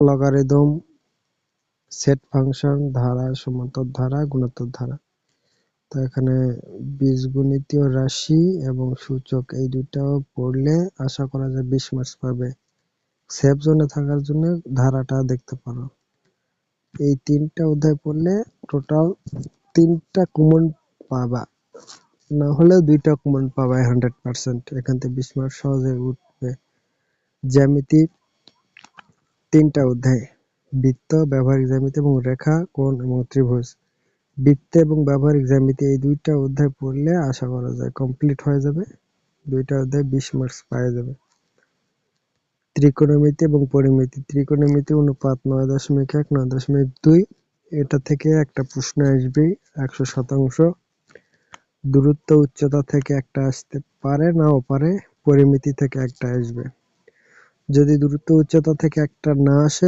Logarithm set function ধারা, সমান্তর ধারা গুণোত্তর ধারা। তো এখানে বীজগণিতীয় রাশি এবং সূচক এই দুটাও পড়লে আশা করা যায় বিশ মার্কস পাবে। সেফ জোনে থাকার জন্য ধারাটা দেখতে পারো। এই তিনটা অধ্যায় পড়লে টোটাল তিনটা কমন পাবা। না হলেও দুইটা কমন পাবা হান্ড্রেড পার্সেন্ট এখান থেকে বিশ মার্কস সহজে উঠবে। জ্যামিতি তিনটা অধ্যায়, বৃত্ত, ব্যবহারিক জ্যামিতি এবং রেখা, কোণ এবং ত্রিভুজ। বৃত্ত এবং ব্যবহারিক জ্যামিতি এই দুইটা অধ্যায় পড়লে আশা করা যায় কমপ্লিট হয়ে যাবে। দুইটা অধ্যায় বিশ মার্কস পাওয়া যাবে। ত্রিকোণমিতি এবং পরিমিতি, ত্রিকোণমিতি অনুপাত নয় দশমিক এক, নয় দশমিক দুই। এটা থেকে একটা প্রশ্ন আসবে, একশো শতাংশ। দূরত্ব উচ্চতা থেকে একটা আসতে পারে, নাও পারে, পরিমিতি থেকে একটা আসবে। যদি দূরত্ব উচ্চতা থেকে একটা না আসে